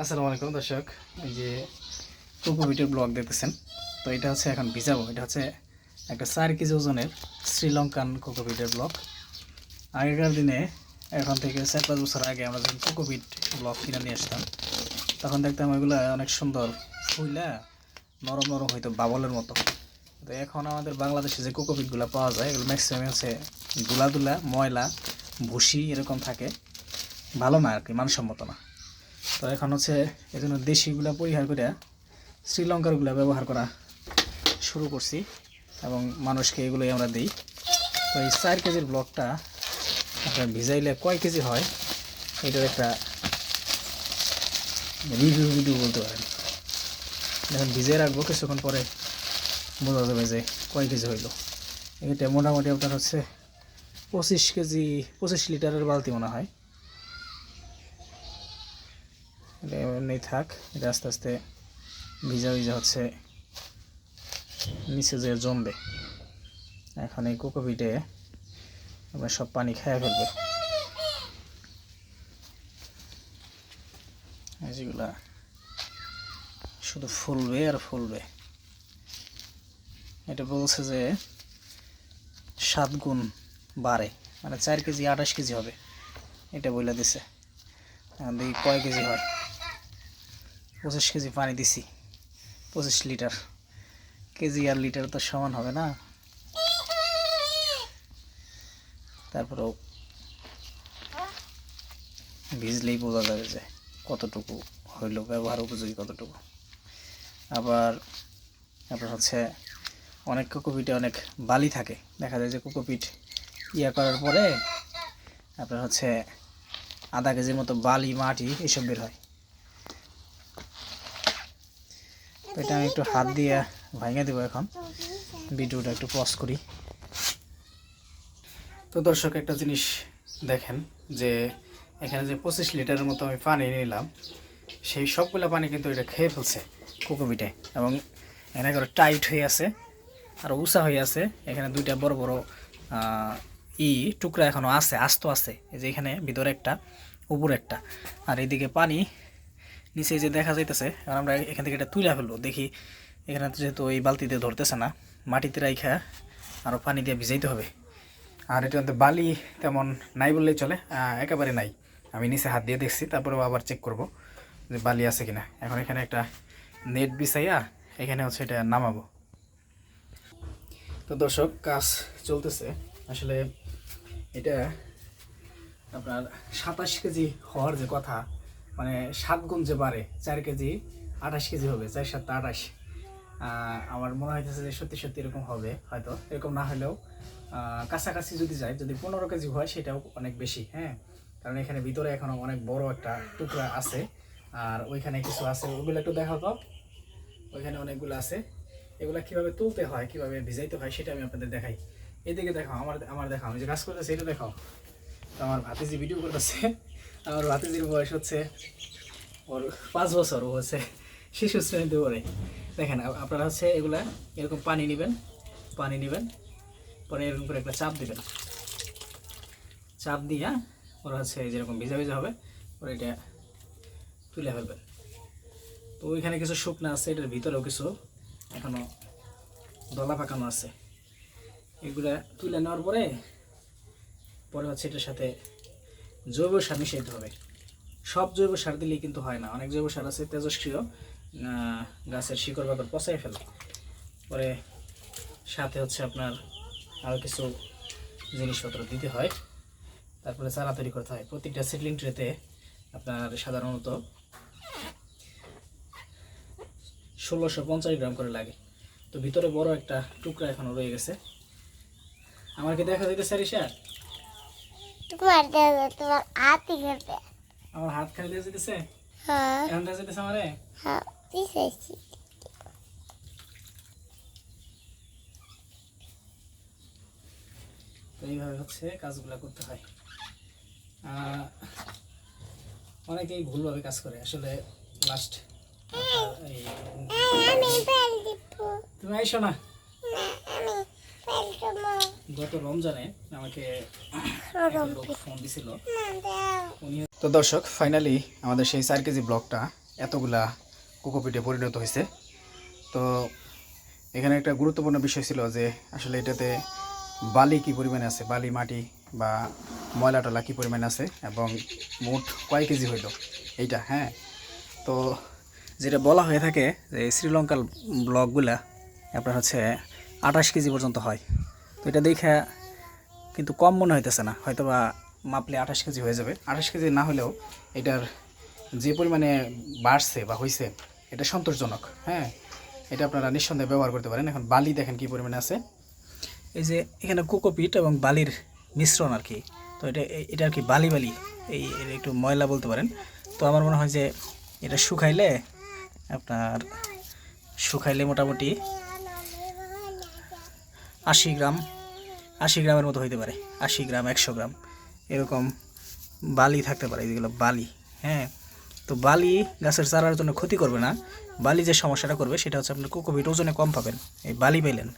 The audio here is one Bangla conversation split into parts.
আসসালামু আলাইকুম দর্শক। এই যে কোকোভিটের ব্লগ দেখতেছেন, তো এটা হচ্ছে এখন ভিজাবো। এটা হচ্ছে একটা চার কেজি ওজনের শ্রীলঙ্কান কোকোভিটের ব্লগ। আগেকার দিনে, এখন থেকে চার পাঁচ বছর আগে আমরা যখন কোকোভিট ব্লগ কিনে নিয়ে আসতাম, তখন দেখতাম ওইগুলো অনেক সুন্দর ফুইলা, নরম নরম হইতো বাবলের মতো। তো এখন আমাদের বাংলাদেশে যে কোকোভিটগুলো পাওয়া যায়, এগুলো ম্যাক্সিমাম হচ্ছে দুলা ময়লা, ভুসি, এরকম থাকে। ভালো না আর কি, মানসম্মত না। তো এখন হচ্ছে এই জন্য দেশিগুলা পরিহার করে শ্রীলঙ্কারগুলা ব্যবহার করা শুরু করছি এবং মানুষকে এগুলোই আমরা দিই। তো এই চার কেজির ব্লকটা আপনার ভিজাইলে কয় কেজি হয়? এটার একটা রিভিউ ভিডিও বলতে পারেন। যখন ভিজিয়ে রাখব, কিছুক্ষণ পরে বোঝা যাবে যে কয় কেজি হইল। এটা মোটামুটি আপনার হচ্ছে পঁচিশ কেজি, পঁচিশ লিটারের বালতি মনে হয়। এটা এমনি থাক, এটা আস্তে আস্তে ভিজা ভিজা হচ্ছে, নিচে যে জমবে। এখন এই কোকোপিটে আপনার সব পানি খেয়ে ফেলবে। যেগুলা শুধু ফুলবে আর ফুলবে। এটা বলছে যে সাত গুণ বাড়ে মানে চার কেজি আঠাশ কেজি হবে। এটা বলে দিছে। দেখি কয় কেজি হয়। পঁচিশ কেজি পানি দিছি, পঁচিশ লিটার। কেজি আর লিটার তো সমান হবে না। তারপরেও ভিজলেই বোঝা যাবে যে কতটুকু হইল, ব্যবহার উপযোগী কতটুকু। আবার আপনার হচ্ছে অনেক কোকোপিটে অনেক বালি থাকে। দেখা যায় যে কোকোপিট ইয়া করার পরে আপনার হচ্ছে আধা কেজির মতো বালি, মাটি এসব বের হয় তো এটা আমি একটু হাত দিয়ে ভাঙে দেবো এখন। ভিডিওটা একটু পজ করি। তো দর্শক, একটা জিনিস দেখেন যে এখানে যে পঁচিশ লিটারের মতো আমি পানি নিলাম, সেই সবগুলো পানি কিন্তু এটা খেয়ে ফেলছে কোকোপিটে এবং এখানে করে টাইট হয়ে আছে আর উষা হয়ে আছে। এখানে দুইটা বড় বড় ই টুকরা এখনও আছে, আস্ত আছে। এই যে এখানে ভিতরে একটা, উপরে একটা। আর এদিকে পানি নিচে যে দেখা যাইতেছে, এখন আমরা এখান থেকে এটা তুলে ফেলব। দেখি, এখানে তো যেহেতু এই বালতিতে ধরতেছে না, মাটিতে রাইখা আরও পানি দিয়ে ভিজাইতে হবে। আর এটা মধ্যে বালি তেমন নাই বললেই চলে একেবারে নাই। আমি নিচে হাত দিয়ে দেখছি, তারপরেও আবার চেক করব যে বালি আছে কিনা। এখন এখানে একটা নেট বিছাইয়া এখানে হচ্ছে এটা নামাবো। তো দর্শক, কাজ চলতেছে। আসলে এটা আপনার সাতাশ কেজি হওয়ার যে কথা মানে সাত গুণ যে বাড়ে, চার কেজি আঠাশ কেজি হবে, চার সাতটা আঠাশ। আমার মনে হইতেছে যে সত্যি সত্যি এরকম হবে, হয়তো। এরকম না হলেও কাছাকাছি যদি যায়, যদি পনেরো কেজি হয়, সেটাও অনেক বেশি হ্যাঁ? কারণ এখানে ভিতরে এখনও অনেক বড় একটা টুকরা আছে। আর ওইখানে কিছু আছে, ওগুলো একটু দেখা তো ওইখানে অনেকগুলো আছে। এগুলা কীভাবে তুলতে হয়, কীভাবে ভিজাইতে হয়, সেটা আমি আপনাদের দেখাই। এদিকে দেখাও, আমার আমার দেখাও। আমি যে কাজ করতেছি, এটা দেখাও। তো আমার ভাতিজি ভিডিও করতেছে। আমার ভাতিজির বয়স হচ্ছে ওর পাঁচ বছর, ও হচ্ছে শিশু শ্রেণীতে পড়ে। দেখেন আপনারা হচ্ছে এগুলা এরকম পানি নেবেন পানি নেবেন, পরে এরকম করে একটা চাপ দিবেন। চাপ দিয়া ওরা হচ্ছে যেরকম ভিজা ভিজা হবে ওরা এটা তুলে ফেলবেন। তো ওইখানে কিছু শুকনা আছে, এটার ভিতরেও কিছু এখনও দলা পাকানো আছে। এগুলা তুলে নেওয়ার পরে পরে হচ্ছে এটার সাথে জৈব সার মিশাইতে হবে। সব জৈব সার দিলেই কিন্তু হয় না। অনেক জৈব সার আছে তেজস্ক্রিয় গাছের শিকড় বাকড় পচাই ফেলে। পরে সাথে হচ্ছে আপনার আরও কিছু জিনিসপত্র দিতে হয়। তারপরে চারা তৈরি করতে হয়। প্রত্যেকটা সিডলিং ট্রেতে আপনার সাধারণত ষোলোশো পঞ্চাশ গ্রাম করে লাগে। তো ভিতরে বড় একটা টুকরা এখনও রয়ে গেছে। আমার কি দেখা যাইতেছে রিসা তোমার দাদা তোমার হাতি খেতে আমার হাত খালি দিয়ে যেতেছে হ্যাঁ এখন দেখা যেতেছে আমারে হ্যাঁ দিতেছি এইভাবে হচ্ছে কাজগুলো করতে হয়। আহ, অনেকেই ভুলভাবে কাজ করে আসলে লাস্ট আমি বেল দিব। তুমি আইসো না। গত রমজানে আমাকে ফোন দিছিল। না দাও উনি তো দর্শক ফাইনালি আমাদের সেই চার কেজি ব্লকটা এতগুলা কোকোপিটে পরিণত হয়েছে। তো এখানে একটা গুরুত্বপূর্ণ বিষয় ছিল যে আসলে এটাতে বালি কি পরিমাণে আছে? বালি মাটি বা ময়লা টলা কী পরিমাণে আছে? এবং মোট কয় কেজি হইল? এইটা হ্যাঁ? তো যেটা বলা হয়ে থাকে যে শ্রীলঙ্কার ব্লকগুলা আপনার হচ্ছে আঠাশ কেজি পর্যন্ত হয়। তো এটা দেখে কিন্তু কম মনে হইতেছে না। হয়তো বা মাপলে আঠাশ কেজি হয়ে যাবে। আঠাশ কেজি না হলেও এটার যে পরিমাণে বাড়ছে বা হয়েছে এটা সন্তোষজনক হ্যাঁ? এটা আপনারা নিঃসন্দেহে ব্যবহার করতে পারেন। এখন বালি দেখেন কী পরিমাণে আছে। এই যে এখানে কোকোপিট এবং বালির মিশ্রণ আর কি। তো এটা এটা আর কি বালি বালি, এই একটু ময়লা বলতে পারেন। তো আমার মনে হয় যে এটা শুকাইলে আপনার শুকাইলে মোটামুটি আশি গ্রাম, আশি গ্রামের মতো হইতে পারে। আশি গ্রাম, একশো গ্রাম, এরকম বালি থাকতে পারে যেগুলো বালি হ্যাঁ। তো বালি গাছের চারার জন্য ক্ষতি করবে না। বালি যে সমস্যাটা করবে সেটা হচ্ছে আপনার কোকোপিট ওজনে কম পাবেন, এই বালি পাইলেন।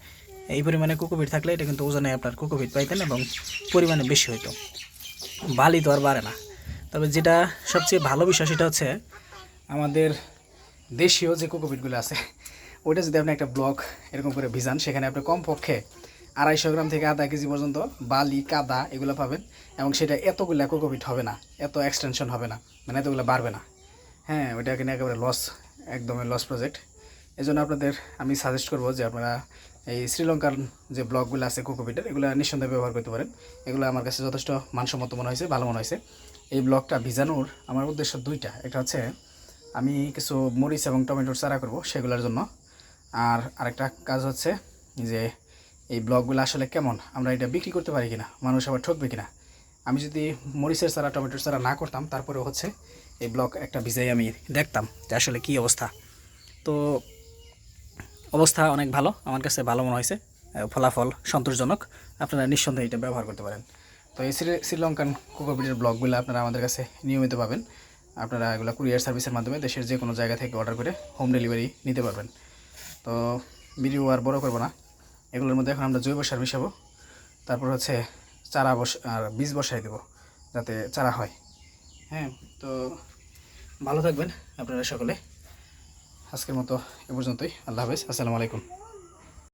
এই পরিমাণে কোকোপিট থাকলে এটা কিন্তু ওজনে আপনার কোকোপিট পাইতেন এবং পরিমাণে বেশি হইতো। বালি তো আর বাড়ে না। তবে যেটা সবচেয়ে ভালো বিষয় সেটা হচ্ছে আমাদের দেশীয় যে কোকোপিটগুলো আছে ওইটা যদি আপনি একটা ব্লক এরকম করে ভিজান, সেখানে আপনি কমপক্ষে আড়াইশো গ্রাম থেকে আধা কেজি পর্যন্ত বালি, কাদা এগুলো পাবেন এবং সেটা এতগুলা কোকোপিট হবে না, এত এক্সটেনশন হবে না মানে এতগুলো বাড়বে না। হ্যাঁ ওইটা কিনে একেবারে লস একদমই লস প্রজেক্ট এই জন্য আপনাদের আমি সাজেস্ট করব যে আপনারা এই শ্রীলঙ্কার যে ব্লকগুলো আছে কোকোপিটের, এগুলো নিঃসন্দেহে ব্যবহার করতে পারেন। এগুলো আমার কাছে যথেষ্ট মানসম্মত মনে হয়েছে, ভালো মনে হয়েছে। এই ব্লকটা ভিজানোর আমার উদ্দেশ্য দুইটা। একটা হচ্ছে আমি কিছু মরিচ এবং টমেটোর চারা করব সেগুলোর জন্য। আর আরেকটা কাজ হচ্ছে যে এই ব্লকগুলো আসলে কেমন? আমরা এটা বিক্রি করতে পারি কিনা? মানুষ আবার ঠকবে কিনা? আমি যদি মরিচের চারা, টমেটোর চারা না করতাম তারপরেও হচ্ছে এই ব্লক একটা ভিজাই আমি দেখতাম যে আসলে কী অবস্থা। তো অবস্থা অনেক ভালো, আমার কাছে ভালো মনে হয়েছে। ফলাফল সন্তোষজনক। আপনারা নিঃসন্দেহে এটা ব্যবহার করতে পারেন। তো এই শ্রী- শ্রীলঙ্কান কোকোপিটের ব্লগগুলো আপনারা আমাদের কাছে নিয়মিত পাবেন। আপনারা এগুলো কুরিয়ার সার্ভিসের মাধ্যমে দেশের যে কোনো জায়গা থেকে অর্ডার করে হোম ডেলিভারি নিতে পারবেন। তো ভিডিও আর বড় করব না। এগুলোর মধ্যে এখন আমরা জৈব সার মিশাবো। তারপর হচ্ছে চারা বস, আর বীজ বসাই দেবো, যাতে চারা হয়। হ্যাঁ তো ভালো থাকবেন আপনারা সকলে। আজকের মতো এ পর্যন্তই। আল্লাহ হাফেজ। আসসালামু আলাইকুম।